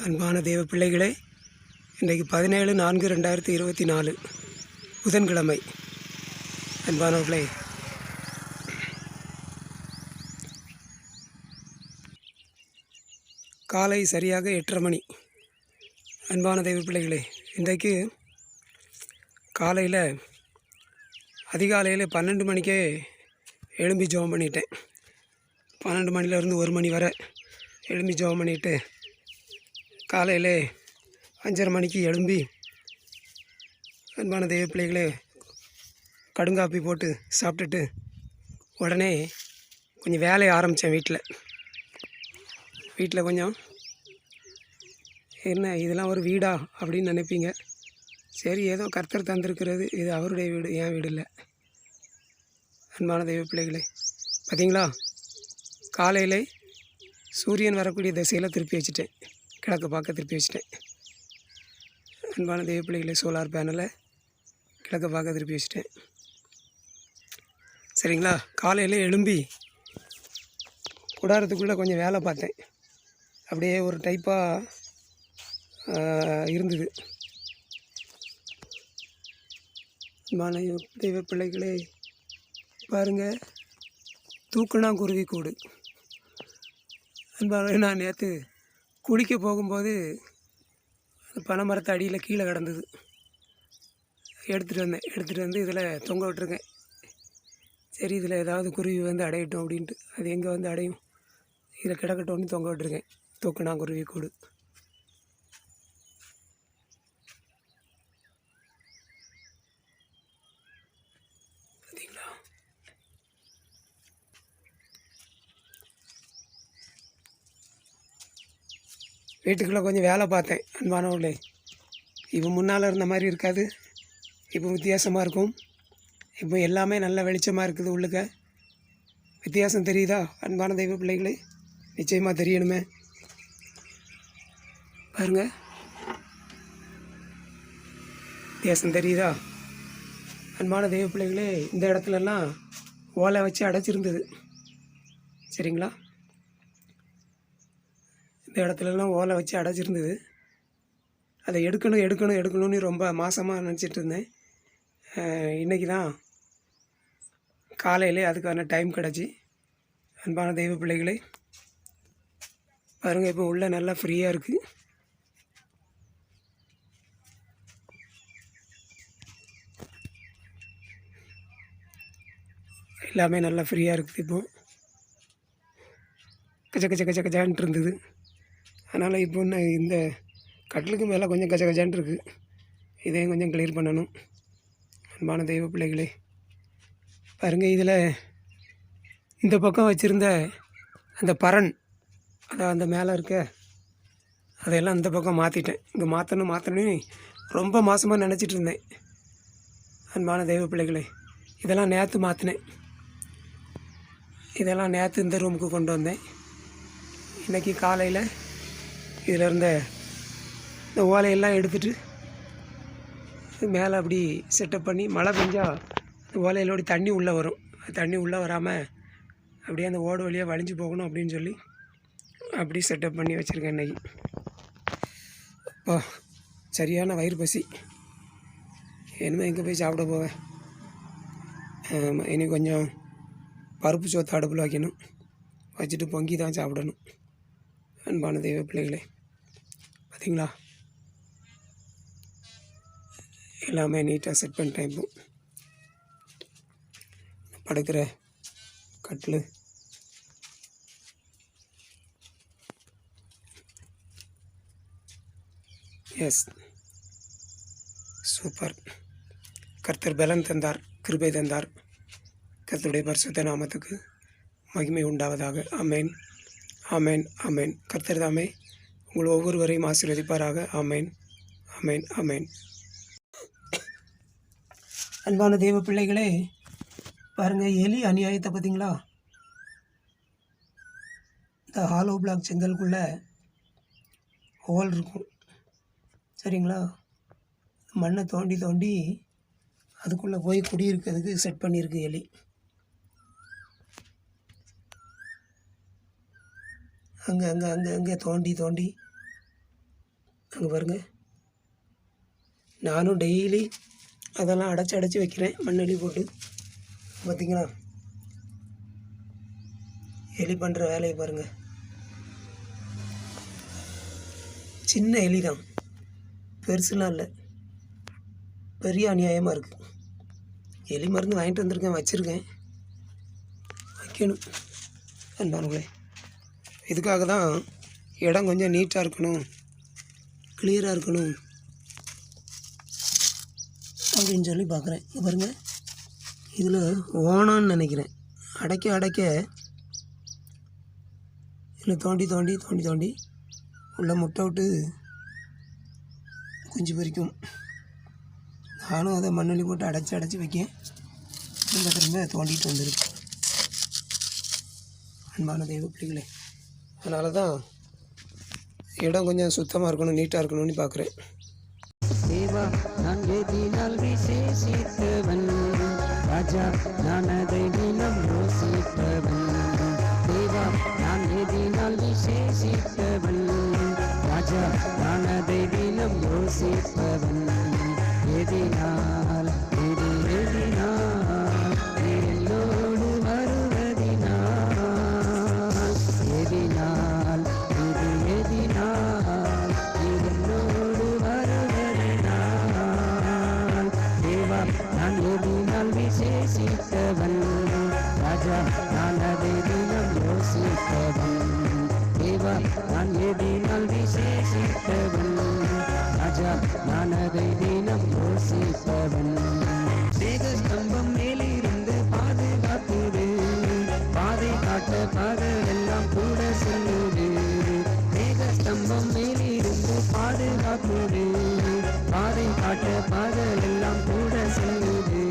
அன்பான தேவ பிள்ளைகளே இன்றைக்கு பதினேழு நான்கு ரெண்டாயிரத்தி இருபத்தி நாலு புதன்கிழமை. அன்பானவர்களே காலை சரியாக எட்டரை மணி. அன்பான தெய்வ பிள்ளைகளே இன்றைக்கு காலையில் அதிகாலையில் பன்னெண்டு மணிக்கே எழும்பி ஜோம் பண்ணிட்டேன். பன்னெண்டு மணிலேருந்து ஒரு மணி வரை எழும்பி ஜோம் பண்ணிவிட்டு காலையில் அஞ்சரை மணிக்கு எழும்பி அன்பான தெய்வ பிள்ளைகளே கடுங்காப்பி போட்டு சாப்பிட்டுட்டு உடனே கொஞ்சம் வேலையை ஆரம்பித்தேன் வீட்டில். வீட்டில் கொஞ்சம் என்ன இதெல்லாம் ஒரு வீடா? அப்படின்னு நினைப்பீங்க. சரி ஏதோ கர்த்தர் தந்திருக்கிறது இது அவருடைய வீடு என் வீடு இல்லை. அன்பான தெய்வ பிள்ளைகளே பார்த்தீங்களா? காலையில் சூரியன் வரக்கூடிய திசையில் திருப்பி வச்சுட்டேன். கிழக்கு பார்க்க திருப்பி வச்சுட்டேன். அன்பான தெய்வ சோலார் பேனலை கிழக்கு பார்க்க திருப்பி வச்சுட்டேன். சரிங்களா? காலையில் எழும்பி குடாரத்துக்குள்ளே கொஞ்சம் வேலை பார்த்தேன். அப்படியே ஒரு டைப்பாக இருந்தது. மாலை தெய்வ பிள்ளைகளே பாருங்கள் தூக்குனா குருவி கூடு அன்பான நான் நேற்று குளிக்க போகும்போது பனை பனைமரத்து அடியில் கீழே கிடந்தது. எடுத்துகிட்டு வந்தேன். எடுத்துகிட்டு வந்து இதில் தொங்க விட்டுருக்கேன். சரி இதில் ஏதாவது குருவி வந்து அடையட்டும் அப்படின்ட்டு. அது எங்கே வந்து அடையும்? இதில் கிடக்கட்டும்னு தொங்க விட்டுருக்கேன். தூக்குனா குருவி கூடு. வீட்டுக்குள்ளே கொஞ்சம் வேலை பார்த்தேன் அன்பானவர்களே. இப்போ முன்னால் இருந்த மாதிரி இருக்காது. இப்போ வித்தியாசமாக இருக்கும். இப்போ எல்லாமே நல்ல வெளிச்சமாக இருக்குது உள்ளுக்க. வித்தியாசம் தெரியுதா அன்பான தெய்வ பிள்ளைகளே? நிச்சயமாக தெரியணுமே. பாருங்க. வித்தியாசம் தெரியுதா? அன்பான தெய்வ பிள்ளைகளே இந்த இடத்துலலாம் ஓலை வச்சு அடைச்சிருந்தது. சரிங்களா? இந்த இடத்துலலாம் ஓலை வச்சு அடைச்சிருந்தது அதை எடுக்கணும் எடுக்கணும் எடுக்கணும்னு ரொம்ப மாசமாக நினச்சிட்டு இருந்தேன். இன்றைக்கி தான் காலையிலே அதுக்கான டைம் கிடச்சி. அன்பான தெய்வ பிள்ளைகளே பாருங்கள் இப்போ உள்ளே நல்லா ஃப்ரீயாக இருக்குது எல்லாமே நல்லா ஃப்ரீயாக இருக்குது இப்போ. கச்ச கச்ச கச்ச கச்சான்ட்டு இருந்தது. அதனால் இப்போ இன்னும் இந்த கட்டிலுக்கு மேலே கொஞ்சம் கஜ கஜான் இருக்குது இதையும் கொஞ்சம் கிளியர் பண்ணணும். அன்பான தெய்வ பிள்ளைகளே பாருங்கள் இதில் இந்த பக்கம் வச்சுருந்த அந்த பரன் அதான் அந்த மேலே இருக்க அதையெல்லாம் இந்த பக்கம் மாற்றிட்டேன் இங்கே மாற்றணும் மாற்றணும்னு ரொம்ப மாதமாக நினச்சிட்டு இருந்தேன். அன்பான தெய்வ பிள்ளைகளே இதெல்லாம் நேற்று மாற்றினேன் இதெல்லாம் நேற்று இந்த ரூமுக்கு கொண்டு வந்தேன். இன்றைக்கி காலையில் இதில் இருந்த இந்த ஓலையெல்லாம் எடுத்துகிட்டு மேலே அப்படி செட்டப் பண்ணி மழை பெஞ்சால் அந்த ஓலையிலோடி தண்ணி உள்ளே வரும். தண்ணி உள்ளே வராமல் அப்படியே அந்த ஓடு வழியாக வலிஞ்சு போகணும் அப்படின்னு சொல்லி அப்படி செட்டப் பண்ணி வச்சுருக்கேன் இன்னைக்கு. அப்பா சரியான வயிறு பசி. இனிமேல் எங்கே போய் சாப்பிட போவேன்? ஆமாம் இனி கொஞ்சம் பருப்பு சோத்து அடுப்பில் வைக்கணும். வச்சுட்டு பொங்கி தான் சாப்பிடணும். அன்பான தெய்வ பிள்ளைகளே பார்த்தீங்களா எல்லாமே நீட்டாக செட் பண்ணிட்டேன் இப்போ. படுக்கிற கட்டில். எஸ் சூப்பர் கர்த்தர் பலன் தந்தார் கிருபை தந்தார். கர்த்தருடைய பரிசுத்த நாமத்துக்கு மகிமை உண்டாவதாக. அமேன் ஆமேன் ஆமேன். கர்த்தர் தாமே உங்கள் ஒவ்வொருவரையும் ஆசீர்வதிப்பாராக. ஆமேன் ஆமேன் ஆமேன். அன்பான தெய்வ பிள்ளைகளே பாருங்கள் எலி அநியாயத்தை பார்த்தீங்களா? இந்த ஹாலோ பிளாக் செங்கலுக்குள்ளே ஹோல் இருக்கும். சரிங்களா? மண்ணை தோண்டி தோண்டி அதுக்குள்ளே போய் குடியிருக்கிறதுக்கு செட் பண்ணியிருக்கு எலி. அங்கே அங்கே அங்கே அங்கே தோண்டி தோண்டி. அங்கே பாருங்க. நானும் டெய்லி அதெல்லாம் அடைச்சி அடைச்சி வைக்கிறேன். மண்ணெளி போட்டு. பார்த்தீங்களா எலி பண்ணுற வேலையை பாருங்கள் சின்ன எலி தான் பெருசுலாம் இல்லை. பெரிய அநியாயமாக இருக்குது எலி மருந்து வாங்கிட்டு வந்திருக்கேன் வச்சுருக்கேன். வைக்கணும். அன்பானுங்களே இதுக்காக தான் இடம் கொஞ்சம் நீட்டாக இருக்கணும் கிளியராக இருக்கணும் அப்படின்னு சொல்லி பார்க்குறேன். இங்க பாருங்கள் இதில் ஓணான்னு நினைக்கிறேன். அடைக்க அடைக்க இதில் தோண்டி தோண்டி தோண்டி தோண்டி உள்ளே முட்டை விட்டு குஞ்சு பொரிக்கும். நானும் அதை மண்ணெலி போட்டு அடைச்சி அடைச்சி வைக்கேன். திரும்ப திரும்ப தோண்டிட்டு வந்துருக்கு. அன்பான தெய்வ பிள்ளைகளே. அதனால தான் இடம் கொஞ்சம் சுத்தமாக இருக்கணும் நீட்டாக இருக்கணும்னு பார்க்குறேன் தேவா நான் எதினால் விசேஷித்தவன். ராஜா நான் அதை தினம் யோசிப்பவன் தேவா நான் எதினால் விசேஷித்தவன். ராஜா நான் அதை தினம் யோசிப்பவன். எதினால் இது எதினால் யோசித்தவன் தேவா நான் எதினால் விசேஷித்தவன் ராஜா நான் அதை தினம் யோசிப்பவன் வேத மேலிருந்து பாதுகாக்குது பாதை காட்ட பகல் கூட செல்லுது மேக மேலிருந்து பாதுகாக்குது பாதை காட்ட பகல் எல்லாம் கூட செல்லுது.